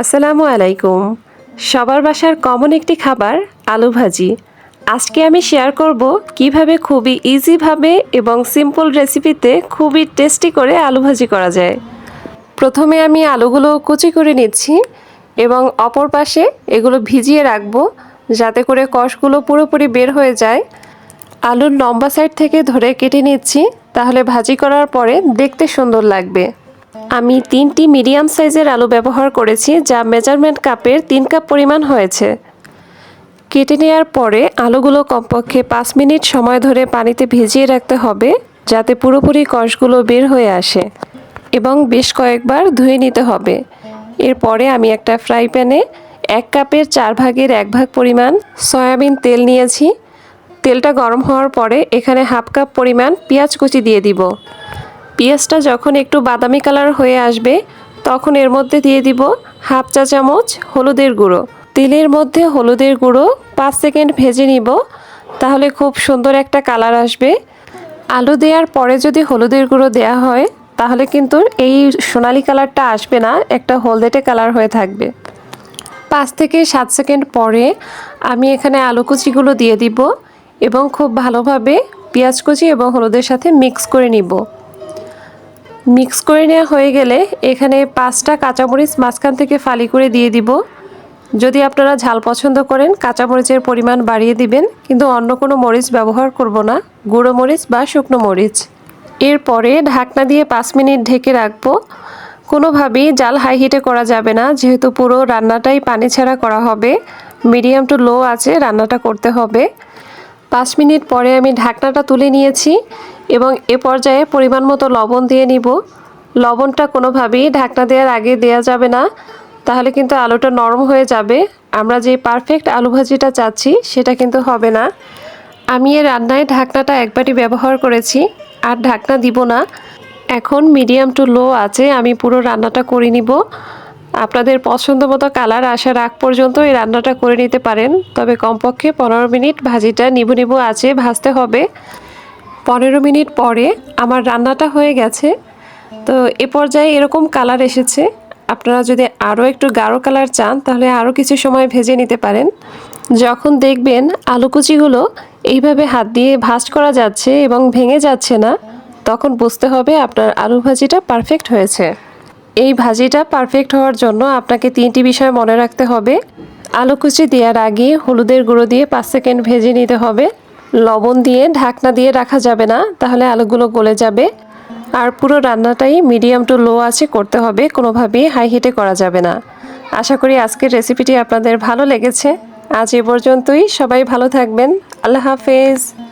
আসসালামু আলাইকুম। সবার বাসার কমন একটি খাবার আলু ভাজি। আজকে আমি শেয়ার করব কীভাবে খুবই ইজিভাবে এবং সিম্পল রেসিপিতে খুবই টেস্টি করে আলু ভাজি করা যায়। প্রথমে আমি আলুগুলো কুচি করে নিচ্ছি এবং অপর পাশে এগুলো ভিজিয়ে রাখব যাতে করে কষগুলো পুরোপুরি বের হয়ে যায়। আলুর লম্বা সাইড থেকে ধরে কেটে নিচ্ছি, তাহলে ভাজি করার পরে দেখতে সুন্দর লাগবে। আমি তিনটি মিডিয়াম সাইজের আলু ব্যবহার করেছি, যা মেজারমেন্ট কাপের তিন কাপ পরিমাণ হয়েছে। কেটে নেওয়ার পরে আলুগুলো কমপক্ষে পাঁচ মিনিট সময় ধরে পানিতে ভিজিয়ে রাখতে হবে, যাতে পুরোপুরি কষগুলো বের হয়ে আসে এবং বেশ কয়েকবার ধুয়ে নিতে হবে। এরপরে আমি একটা ফ্রাই প্যানে এক কাপের চার ভাগের এক ভাগ পরিমাণ সয়াবিন তেল নিয়েছি। তেলটা গরম হওয়ার পরে এখানে হাফ কাপ পরিমাণ পেঁয়াজ কুচি দিয়ে দিব। পেঁয়াজটা যখন একটু বাদামি কালার হয়ে আসবে, তখন এর মধ্যে দিয়ে দিব হাফ চা চামচ হলুদের গুঁড়ো। তেলের মধ্যে হলুদের গুঁড়ো পাঁচ সেকেন্ড ভেজে নিব, তাহলে খুব সুন্দর একটা কালার আসবে। আলু দেওয়ার পরে যদি হলুদের গুঁড়ো দেওয়া হয়, তাহলে কিন্তু এই সোনালি কালারটা আসবে না, একটা হলদেটে কালার হয়ে থাকবে। পাঁচ থেকে সাত সেকেন্ড পরে আমি এখানে আলু কুচিগুলো দিয়ে দিব এবং খুব ভালোভাবে পেঁয়াজ কুচি এবং হলুদের সাথে মিক্স করে নিব। মিক্স করে নেওয়া হয়ে গেলে এখানে পাঁচটা কাঁচামরিচ মাঝখান থেকে ফালি করে দিয়ে দিব। যদি আপনারা ঝাল পছন্দ করেন, কাঁচামরিচের পরিমাণ বাড়িয়ে দিবেন, কিন্তু অন্য কোনো মরিচ ব্যবহার করব না, গুঁড়ো মরিচ বা শুকনো মরিচ। এরপরে ঢাকনা দিয়ে পাঁচ মিনিট ঢেকে রাখব। কোনোভাবেই জাল হাই হিটে করা যাবে না, যেহেতু পুরো রান্নাটাই পানি ছাড়া করা হবে। মিডিয়াম টু লো আছে, রান্নাটা করতে হবে। পাঁচ মিনিট পরে আমি ঢাকনাটা তুলে নিয়েছি। এবং এ পর্যায়ে পরিমাণ মতো লবণ দিয়ে নিব। লবণটা কোনোভাবেই ঢাকনা দেওয়ার আগে দেওয়া যাবে না। তাহলে কিন্তু আলুটা নরম হয়ে যাবে। আমরা যে পারফেক্ট আলু ভাজিটা চাচ্ছি, সেটা কিন্তু হবে না। আমি এ রান্নায় ঢাকনাটা একবারই ব্যবহার করেছি, আর ঢাকনা দিব না। এখন মিডিয়াম টু লো আছে, আমি পুরো রান্নাটা করে নিব। আপনাদের পছন্দ মতো কালার আসার আগ পর্যন্ত এই রান্নাটা করে নিতে পারেন। তবে কমপক্ষে পনেরো মিনিট ভাজিটা নিবু নিবু আছে, ভাজতে হবে। পনেরো মিনিট পরে আমার রান্নাটা হয়ে গেছে। তো এ পর্যায়ে এরকম কালার এসেছে। আপনারা যদি আরও একটু গাঢ় কালার চান, তাহলে আরও কিছু সময় ভেজে নিতে পারেন। যখন দেখবেন আলু কুচিগুলো এইভাবে হাত দিয়ে ভাজ করা যাচ্ছে এবং ভেঙে যাচ্ছে না, তখন বুঝতে হবে আপনার আলু ভাজিটা পারফেক্ট হয়েছে। এই ভাজিটা পারফেক্ট হওয়ার জন্য আপনাকে তিনটি বিষয় মনে রাখতে হবে। আলু কুচি দেওয়ার আগে হলুদের গুঁড়ো দিয়ে পাঁচ সেকেন্ড ভেজে নিতে হবে। লবণ দিয়ে, ঢাকনা দিয়ে রাখা যাবে না, তাহলে আলুগুলো গলে যাবে। আর পুরো রান্নাটাই মিডিয়াম টু লো আছে করতে হবে, কোনোভাবেই হাই হিটে করা যাবে না। আশা করি আজকের রেসিপিটি আপনাদের ভালো লেগেছে। আজ এ পর্যন্তই, সবাই ভালো থাকবেন। আল্লাহ হাফেজ।